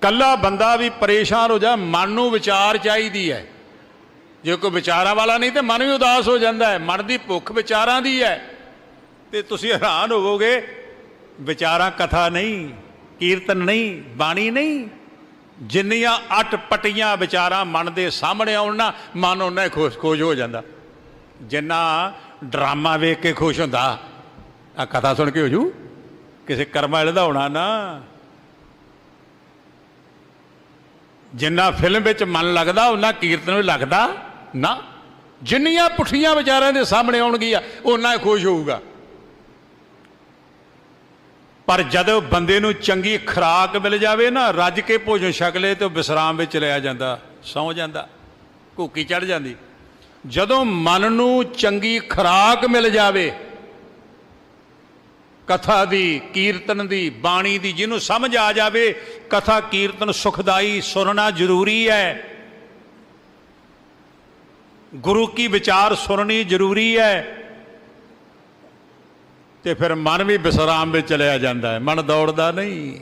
ਕੱਲਾ ਬੰਦਾ ਵੀ ਪਰੇਸ਼ਾਨ ਹੋ ਜਾ, ਮਨ ਨੂੰ ਵਿਚਾਰ ਚਾਹੀਦੀ ਹੈ। ਜੇ ਕੋਈ ਵਿਚਾਰਾਂ ਵਾਲਾ ਨਹੀਂ ਤੇ ਮਨ ਵੀ ਉਦਾਸ ਹੋ ਜਾਂਦਾ ਹੈ, ਮਨ ਦੀ ਭੁੱਖ ਵਿਚਾਰਾਂ ਦੀ ਹੈ। ਤੇ ਤੁਸੀਂ ਹੈਰਾਨ ਹੋਵੋਗੇ, ਵਿਚਾਰਾਂ ਕਥਾ ਨਹੀਂ, ਕੀਰਤਨ ਨਹੀਂ, ਬਾਣੀ ਨਹੀਂ, ਜਿੰਨੀਆਂ ਅਟ ਪਟੀਆਂ ਵਿਚਾਰਾਂ ਮਨ ਦੇ ਸਾਹਮਣੇ ਆਉਣ ਨਾ, ਮਨ ਉਹਨਾਂ ਹੀ ਖੁਸ਼ ਖੋਜ ਹੋ ਜਾਂਦਾ। ਜਿੰਨਾ ਡਰਾਮਾ ਵੇਖ ਕੇ ਖੁਸ਼ ਹੁੰਦਾ ਆ ਕਥਾ ਸੁਣ ਕੇ ਹੋ ਜੂ, ਕਿਸੇ ਕਰਮ ਵਾਲੇ ਦਾ ਹੋਣਾ ਨਾ। ਜਿੰਨਾ ਫਿਲਮ ਵਿੱਚ ਮਨ ਲੱਗਦਾ ਉਹਨਾਂ ਕੀਰਤਨ ਵੀ ਲੱਗਦਾ। ਨਾ, ਜਿੰਨੀਆਂ ਪੁੱਠੀਆਂ ਵਿਚਾਰਿਆਂ ਦੇ ਸਾਹਮਣੇ ਆਉਣਗੀਆਂ ਉਹਨਾਂ ਖੁਸ਼ ਹੋਊਗਾ। ਪਰ ਜਦੋਂ ਬੰਦੇ ਨੂੰ ਚੰਗੀ ਖੁਰਾਕ ਮਿਲ ਜਾਵੇ ਨਾ, ਰੱਜ ਕੇ ਭੋਜਨ ਛਕ ਲਏ ਤੇ ਉਹ ਵਿਸਰਾਮ ਵਿੱਚ ਲਿਆ ਜਾਂਦਾ, ਸੌ ਜਾਂਦਾ ਭੁੱਕੀ ਚੜ ਜਾਂਦੀ। ਜਦੋਂ ਮਨ ਨੂੰ ਚੰਗੀ ਖੁਰਾਕ ਮਿਲ ਜਾਵੇ ਕਥਾ ਦੀ, ਕੀਰਤਨ ਦੀ, ਬਾਣੀ ਦੀ, ਜਿਹਨੂੰ ਸਮਝ ਆ ਜਾਵੇ, ਕਥਾ, ਕੀਰਤਨ ਸੁਖਦਾਈ ਸੁਣਨਾ ਜ਼ਰੂਰੀ ਹੈ। ਗੁਰੂ ਕੀ ਵਿਚਾਰ ਸੁਣਨੀ ਜ਼ਰੂਰੀ ਹੈ। ਤੇ ਫਿਰ ਮਨ ਵੀ ਵਿਸਰਾਮ ਵਿੱਚ ਚਲਿਆ ਜਾਂਦਾ ਹੈ। ਮਨ ਦੌੜਦਾ ਨਹੀਂ।